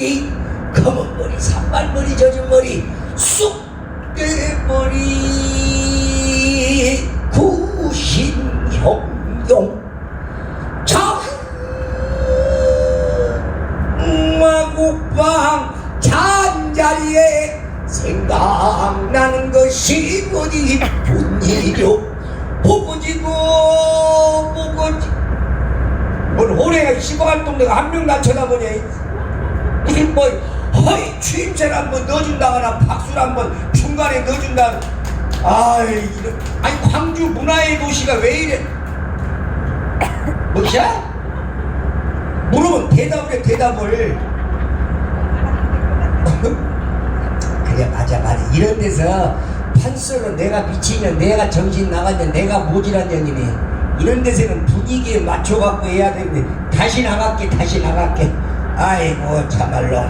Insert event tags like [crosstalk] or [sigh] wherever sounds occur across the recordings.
이 검은 머리 산발머리 젖은 머리 쑥 떼머리. 구신형용 마국방 잔자리에 생각나는 것이 어디 분이요? 보고지고 보고지. 뭔 호래가 시골활동 내가 한 명도 안 쳐다보냐 이게 뭐 허이 취임새를 한번 넣어준다거나 박수를 한번 중간에 넣어준다. 아이 이런 아니 광주 문화의 도시가 왜 이래? 뭐야? 물어보면 대답을 해 대답을. [laughs] 그래 맞아 맞아. 이런 데서 판서로 내가 미치면 내가 정신 나가면 내가 모질한 년이네 이런 데서는 분위기에 맞춰갖고 해야 되는데 다시 나갈게 다시 나갈게 아이고 참말로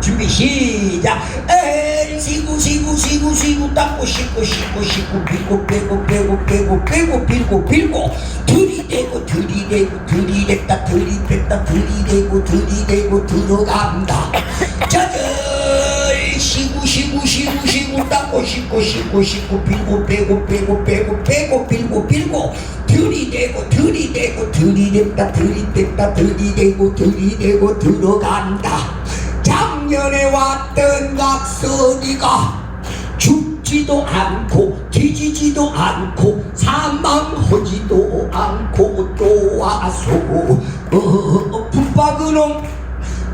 준비 시작 에이 시구 시구 시구 닦고 씻고 씻고 씻고 빌고 빼고 빼고 빼고 빼고 빌고 빌고 들이대고 들이대고 들이댔다 들이댔다 들이대고 들이대고 들어간다 자들 시구 시구 시구 시구 닦고 씻고 씻고 씻고 빌고 빼고 빼고 빼고 빼고 빌고 빌고 들이대고 들이대고 들이댔다 들이댔다 들이대고 들이대고 들어간다. 작년에 왔던 각설이가 죽지도 않고 뒤지지도 않고 사망하지도 않고 또 와서 어, 분박은홍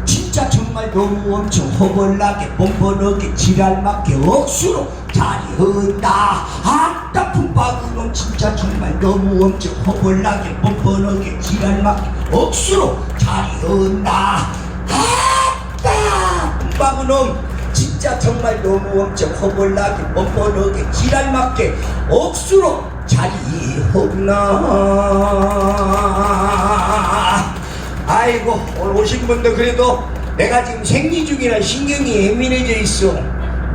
진짜 정말 너무 엄청 허벌나게 뻔뻔하게 지랄맞게 억수로 자리한다 아따 분박은홍 진짜 정말 너무 엄청 허벌나게 뻔뻔하게 지랄맞게 억수로 자리한다. 아따! 분박은홍 진짜 정말 너무 엄청 허벌나게 뻔뻔하게 지랄맞게 억수로 자리했나. 아이고 오늘 오신 분들 그래도 내가 지금 생리 중이라 신경이 예민해져 있어.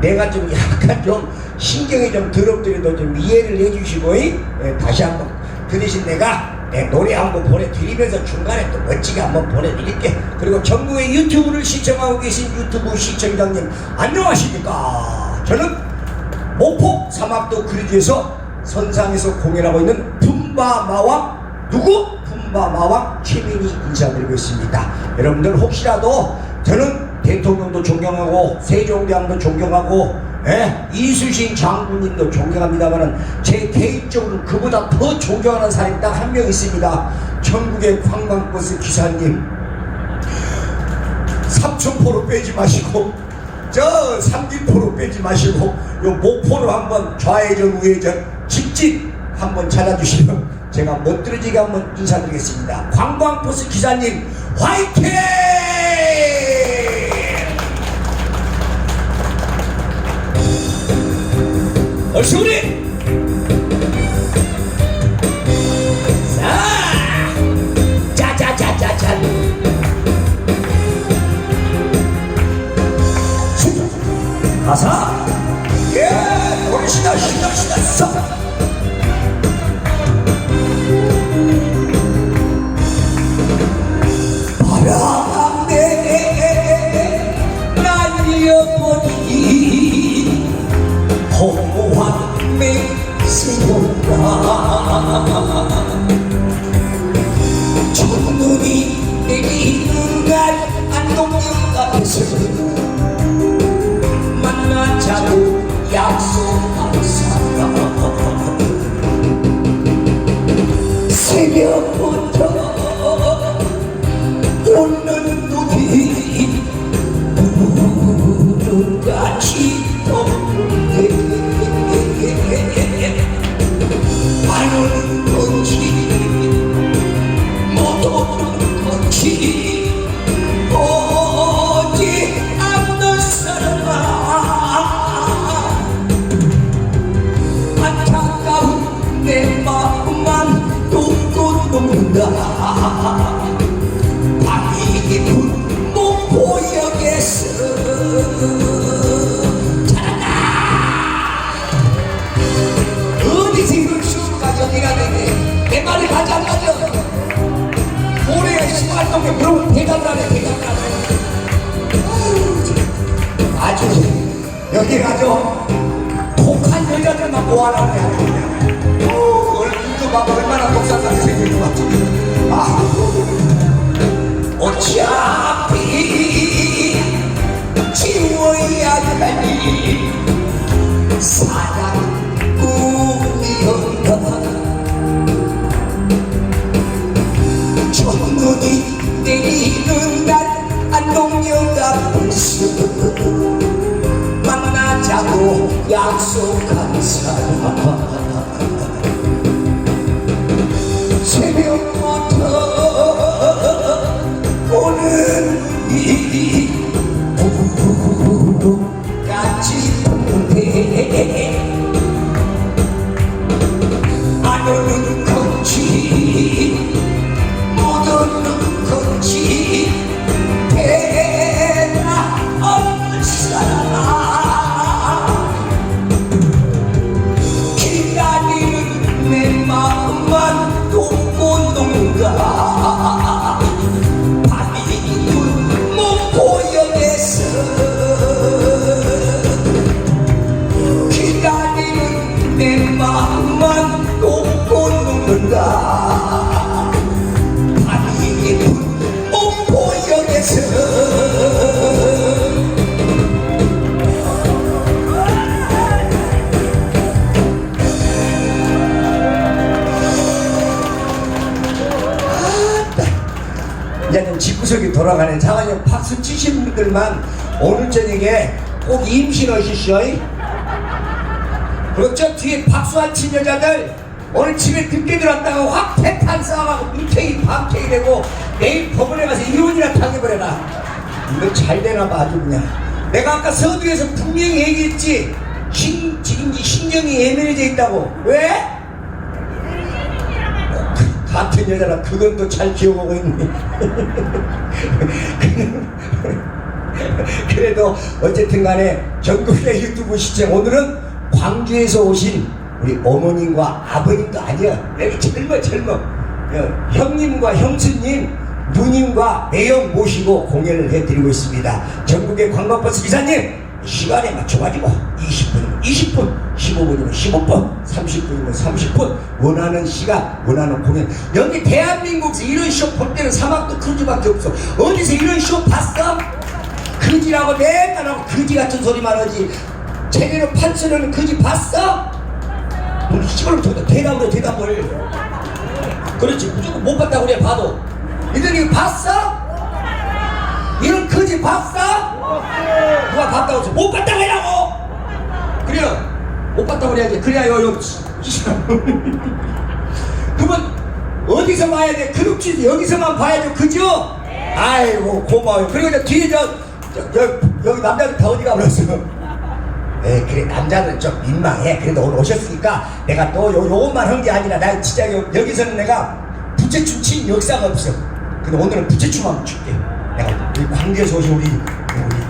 내가 좀 약간 좀 신경이 좀 더럽더라도 좀 이해를 해주시고 예, 다시 한번 그 대신 내가 예, 노래 한 번 보내드리면서 중간에 또 멋지게 한번 보내드릴게 그리고 전국의 유튜브를 시청하고 계신 유튜브 시청자님 안녕하십니까 저는 목포 사막도 크루즈에서 선상에서 공연하고 있는 품바마왕 누구? 품바마왕 최민희 인사드리고 있습니다. 여러분들 혹시라도 저는 대통령도 존경하고 세종대왕도 존경하고 예, 이수신 장군님도 존경합니다만은 제 개인적으로 그보다 더 존경하는 사람이 딱 한 명 있습니다. 전국의 관광버스 기사님 삼천포로 빼지 마시고 저 삼길포로 빼지 마시고 요 목포로 한번 좌회전 우회전 직진 한번 찾아주시면 제가 멋들어지게 한번 인사드리겠습니다. 관광버스 기사님 화이팅! 자, 짜자자자자. 가사! 예! 노래 신나 신나 신나. 서 첫눈이 내리는 날 안동역 앞에서 만나자고 약속한 사람 새벽부터 오는 눈이 우르같이 밥을 얼마나 독산사에서 생긴 것 같아 아 어차피 지워야 하니 사랑 꿈이었다 첫눈이 내리는 날 안동역 앞에서 만나자고 약속 안 집구석이 돌아가네. 장관님 박수 치신 분들만 오늘 저녁에 꼭. 그리고 저 뒤에 박수 안 친 여자들 오늘 집에 늦게 들어왔다가 확 패탄 싸움하고 밑에이 밤탱이 되고 내일 법원에 가서 이혼이나 당해버려라. 이거 잘 되나 봐 아주 그냥. 내가 아까 서두에서 분명히 얘기했지. 신, 지금 이 신경이 예민해져 있다고. 왜? 여자라 그건 또 잘 기억하고 있네. [laughs] 그래도 어쨌든 간에 전국의 유튜브 시청 오늘은 광주에서 오신 우리 어머님과 아버님도 아니야. 여기 젊어 젊어. 어, 형님과 형수님, 누님과 매형 모시고 공연을 해드리고 있습니다. 전국의 관광버스 기사님 시간에 맞춰가지고 20분이면 20분, 15분이면 15분, 30분이면 30분 원하는 시간, 원하는 공연 여기 대한민국에서 이런 쇼 볼 때는 사막도 크지밖에 없어 어디서 이런 쇼 봤어? 그지라고 맨날 하고 그지 같은 소리만 하지 제대로 판서는 그지 봤어? 우리 더 대답을 해 대답을 그렇지 무조건 못 봤다고 그래 봐도 이들이 봤어? 이런 그지 봤어? 누가 봤다고 했어? 못 봤다고 해라고! 그래요. 못 봤다고 그래야지. 그래야 요, 요, [laughs] 그러면 어디서 봐야 돼? 그룹지 여기서만 봐야죠. 그죠? 아이고 고마워요. 그리고 저 뒤에 저, 저, 저 여기 남자들 다 어디 가버렸어 에 그래 남자는 좀 민망해. 그래도 오늘 오셨으니까 내가 또 요, 요것만 한 게 아니라 나 진짜 여, 여기서는 내가 부채춤 친 역사가 없어. 근데 오늘은 부채춤 한번 줄게 내가 우리 광주에서 우리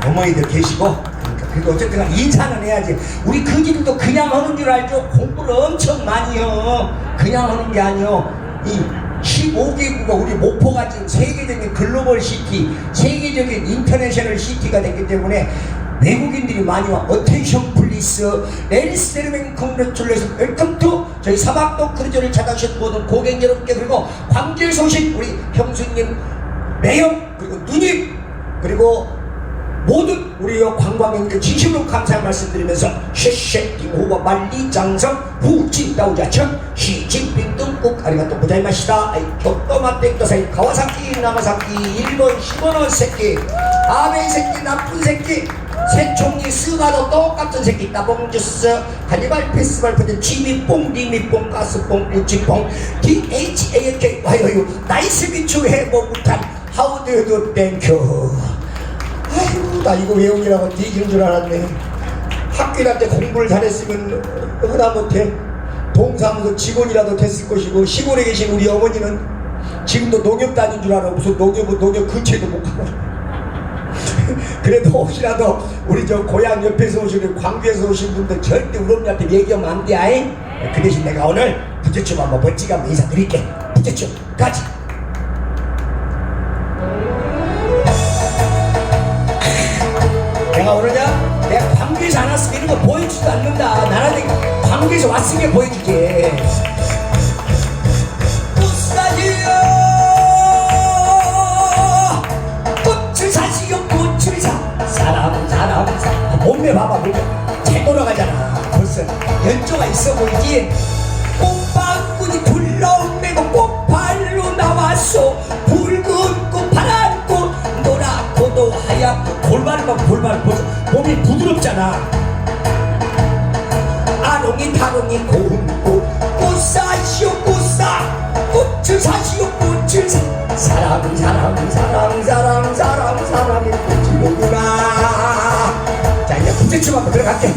어머니들 계시고 그러니까 그래도 어쨌든 간에 인사는 해야지. 우리 그지들도 그냥 하는 줄 알죠? 공부를 엄청 많이 해요. 그냥 하는 게 아니요. 이 15개국가 우리 목포가 지금 세계적인 글로벌 시티 세계적인 인터내셔널 시티가 됐기 때문에 외국인들이 많이 와. 어텐션 플리스 레디스 세르맹 컨그레츄레이션 웰컴 투 저희 사막도 크루즈를 찾아주신 모든 고객 여러분께 그리고 광주에서 오신 우리 형수님 매형 그리고 누님 그리고 모든 우리 관광객들 진심으로 감사의 말씀드리면서 쉐쉐 띵호바 말리 장성 후진 다우자천 시진핑 등국 아리가또 교토마 땡도사이 가와사키 나가사키 일본 10원원 새끼 아베 새끼 나쁜 새끼 새총리 스가도 똑같은 새끼 따봉주스 카니발 페스티벌 푸는 취미뽕 리미뽕 가스뽕 우치뽕 DHAK 와요유 나이스 미추 해보부탄 하우 드유 땡큐 나 이거 외우느라고 뒤지는 줄 알았네. 학교 다닐 때 공부를 잘했으면 하다못해. 동사무소 직원이라도 됐을 것이고 시골에 계신 우리 어머니는 지금도 농협 다닌 줄 알아. 무슨 농협은 농협 근처에도 못 가고. [laughs] 그래도 혹시라도 우리 저 고향 옆에서 우리 광주에서 오신 분들 절대 우리 어머니한테 얘기하면 안 돼. 아잉 그 대신 내가 오늘 부채춤 한번 멋지게 한번 인사드릴게. 부채춤. 같이 거 보여주지도 않는다. 나한테 관계에서 왔으면 보여주지. 꽃사지요. 꽃을 사지요 꽃을 사. 사람 사람 사람. 몸매 봐봐 몸매. 채 돌아가잖아 벌써. 연조가 있어 보이지? 꽃방울이 불러오매고 꽃발로 나왔어 붉은 꽃 파란 꽃 노랗고도 하얗고 골반만 골반 보자. 몸이 부드럽잖아. 아롱이 타롱이 고운 꽃 꽃사시오 꽃사 꽃을 사시오 꽃을 사 사랑 사랑 사랑 사랑 사랑 사랑의 꽃이로구나. 자 이제 부채춤 한번 들어갈게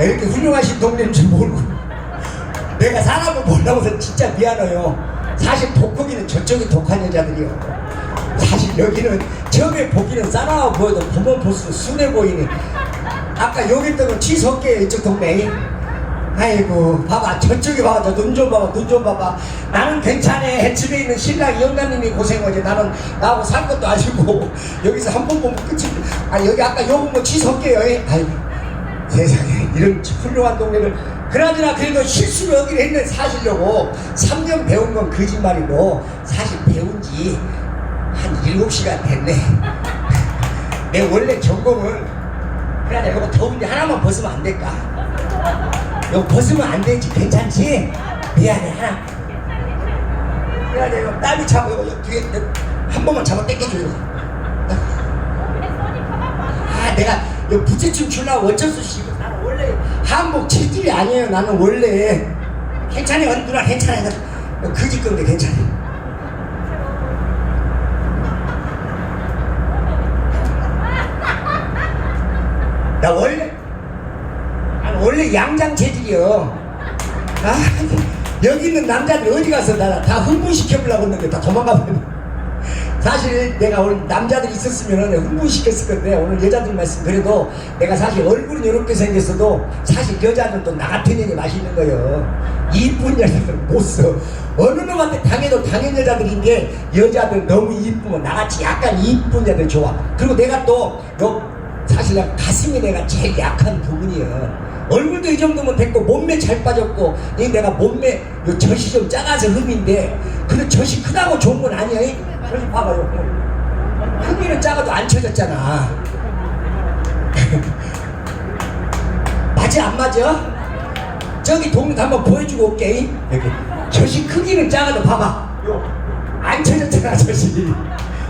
이렇게 훌륭하신 동네인 줄 모르고. 내가 사람을 몰라서 진짜 미안해요. 사실 독거기는 저쪽이 독한 여자들이요. 사실 여기는 처음에 보기는 싸나워 보여도 보면 볼수록 순해 보이네. 아까 여기 있던 건 지석계 이쪽 동네. 아이고 봐봐. 저쪽에 봐봐. 저눈좀 봐봐. 눈 좀 봐봐. 나는 괜찮아. 해집에 있는 신랑 영감님이 고생하지 나는 나하고 살 것도 아니고 [laughs] 여기서 한 번 보면 끝이 아 여기 아까 요건 뭐 지석계요. 아이고 세상에 이런 훌륭한 동네를 그나저나 그래도 실수를 하긴 했는데 사실려고. 3년 배운 건 거짓말이고 사실 배운 지 한 7시간 됐네. [laughs] 내 원래 전공은 그래 이거 더운데 하나만 벗으면 안 될까? 이거 벗으면 안 되지 괜찮지? 미안해 하나. 그래 이거 땀이 차고 이거 뒤에 한 번만 잡아 이거. 아 내가 이 부채춤 추려고 어쩔 수 없이 이거 나는 원래 한복 체질이 아니에요. 나는 원래 괜찮아요. 누나 괜찮아요. 그지 건데 괜찮아요. 나 원래 난 원래 양장 체질이요. 아 여기 있는 남자들 어디 가서 나 다 흥분시켜 보려고 했는데 다 도망가 버렸네 사실 내가 오늘 남자들이 있었으면 흥분시켰을 건데 오늘 여자들 말씀 그래도 내가 사실 얼굴은 이렇게 생겼어도 사실 여자는 또 나 같은 년이 맛있는 거예요. 이쁜 여자들은 못써. 어느 놈한테 당해도 당연 여자들인 게 여자들 너무 이쁘면 나같이 약간 이쁜 여자들 좋아. 그리고 내가 또 요, 사실 내가 가슴이 내가 제일 약한 부분이에요. 얼굴도 이 정도면 됐고 몸매 잘 빠졌고 이 내가 몸매 요 젖이 좀 작아서 흠인데 근데 젖이 크다고 좋은 건 아니야 이 젖이 봐봐요. 흠이는 작아도 안 쳐졌잖아. [laughs] 맞아 안 맞아? 저기 동네 한번 보여주고 올게. 여기 젖이 크기는 작아도 봐봐. 안 찾았잖아 저시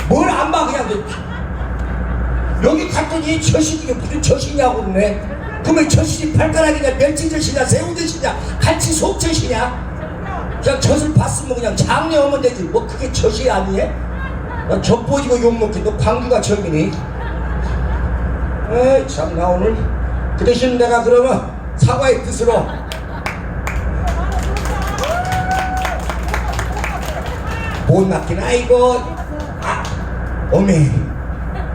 뭘 안 봐 그냥. 여기 갔더니 저시 이게 무슨 저시냐고 그러네. 그러면 저시 발가락이냐 멸치젓이냐 새우젓이냐 같이 속젓이냐? 그냥 젖을 봤으면 그냥 장려하면 되지. 뭐 그게 젖이 아니에? 나 젖보지고 욕먹지? 너 광주가 처음이니 에이 참 나 오늘 그 대신 내가 그러면 사과의 뜻으로. 못 낳긴 아이고 아 어메.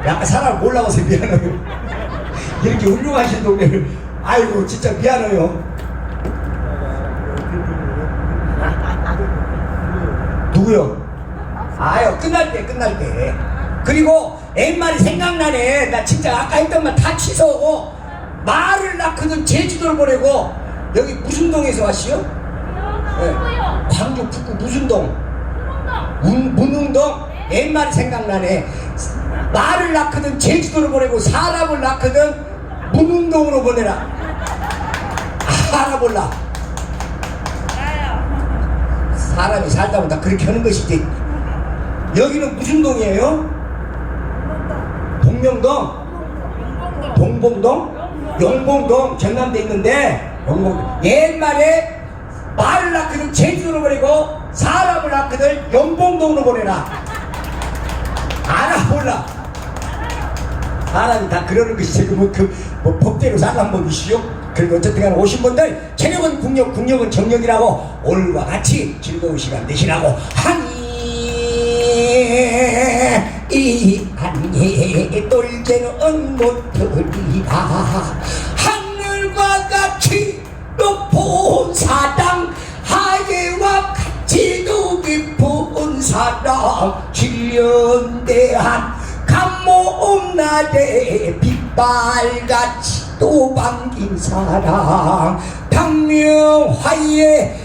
약간 사람 몰라서 미안해요. 이렇게 훌륭하신 동네를. 아이고 진짜 미안해요. 누구요? 아유 끝날 때 끝날 때 그리고 옛말이 생각나네 나 진짜 아까 했던 말 다 취소하고 말을 낳거든 제주도를 보내고 여기 무슨 동에서 왔시요? 네. 광주 북구 무슨 동? 그런다. 문, 문흥동? 옛말이 생각나네 말을 낳거든 제주도를 보내고 사람을 낳거든 문흥동으로 보내라 알아볼라 사람이 살다 보다 그렇게 하는 것이지 여기는 무슨 동이에요? 동명동? 동봉동? 영봉동 전남대 있는데 영봉 옛말에 말을 낳거든 제주도로 보내고 사람을 낳거든 영봉동으로 보내라 알아 몰라 사람이 다 그러는 것이지 그뭐 그, 뭐 법대로 사람 법이시오 그리고 어쨌든 간에 오신 분들 체력은 국력 국력은 정력이라고 오늘과 같이 즐거운 시간 되시라고 하니 이 안에 떨게는 못들이라. 하늘과 같이 높은 사랑 하계와 같이도 깊은 사랑 질련대한 감모음 날에 빛발같이 또 반긴 사랑. 당명화에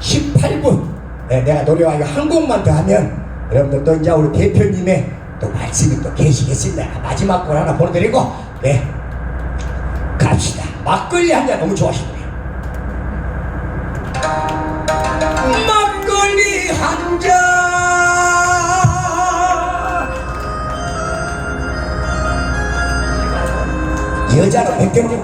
18분. 네, 내가 노래와 한 곡만 더 하면 여러분들 또 이제 우리 대표님의 또 말씀이 또 계시겠습니다. 마지막 걸 하나 보내드리고 네 갑시다. 막걸리 한 잔 너무 좋아하시네요. 막걸리 한잔. 여자는 백경님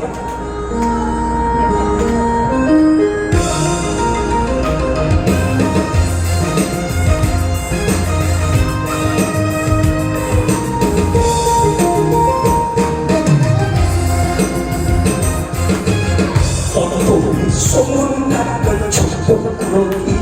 took the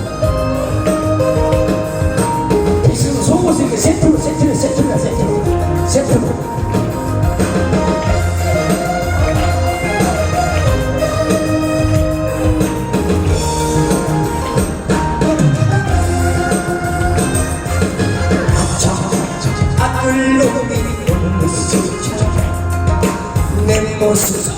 미는 모습 내 모습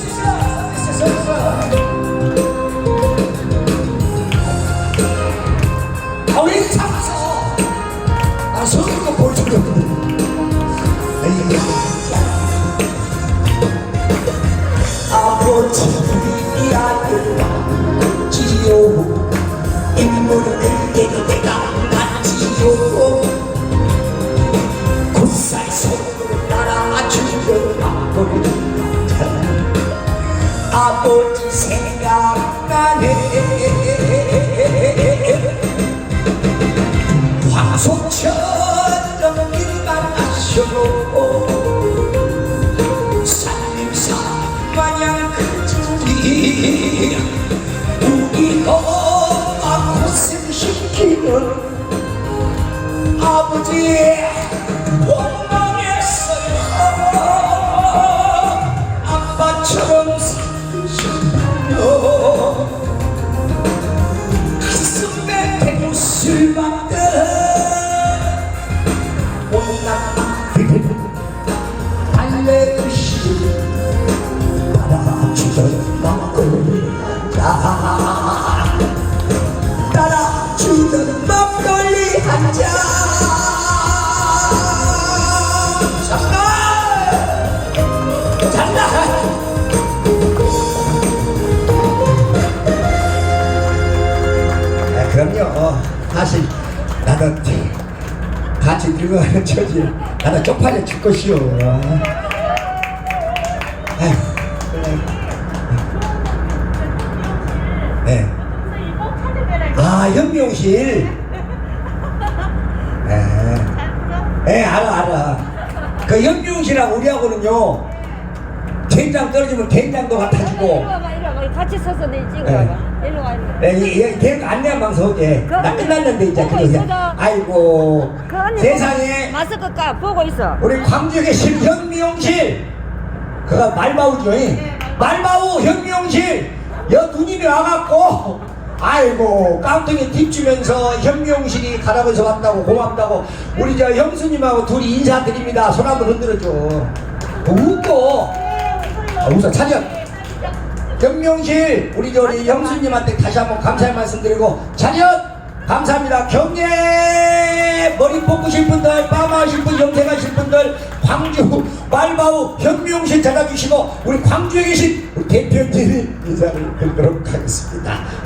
황소처 주던 막걸리 한잔 장난 장난 아, 그럼요. 사실 나도 같이 늙어가는 처지 나도 쪽팔려 죽겠시오. 아, 현미용실. 네. 네, 알아, 알아. 그 현미용실하고 우리하고는요, 된장 떨어지면 된장도 갖다 주고, 와봐 와봐. 같이 서서 내 찍어봐봐. 이리 와 이리 와. 네, 이, 이, 대학 안내 방송 어제 그 나 언니 끝났는데 이제 보고. 있어도- 아이고. 그 언니 세상에. 마스크 까 보고 있어. 우리 광주에 계신 현미용실. 그가 말바우죠 네, 말바우. 현미용실. 여 누님이 와갖고 아이고 깡통에 뒷주면서 현미용실이 가라면서 왔다고 고맙다고. 우리 저 형수님하고 둘이 인사드립니다. 손 한번 흔들어줘. 웃고. 아, 웃어. 차렷. 경명실 우리 저 우리 형수님한테 다시 한번 감사의 말씀 드리고 차렷. 감사합니다. 경례. 머리 뽑으실 분들 빠마하실 분 염색하실 분들 광주 말바우 현명실 찾아주시고 우리 광주에 계신 우리 대표님 인사를 드리도록 하겠습니다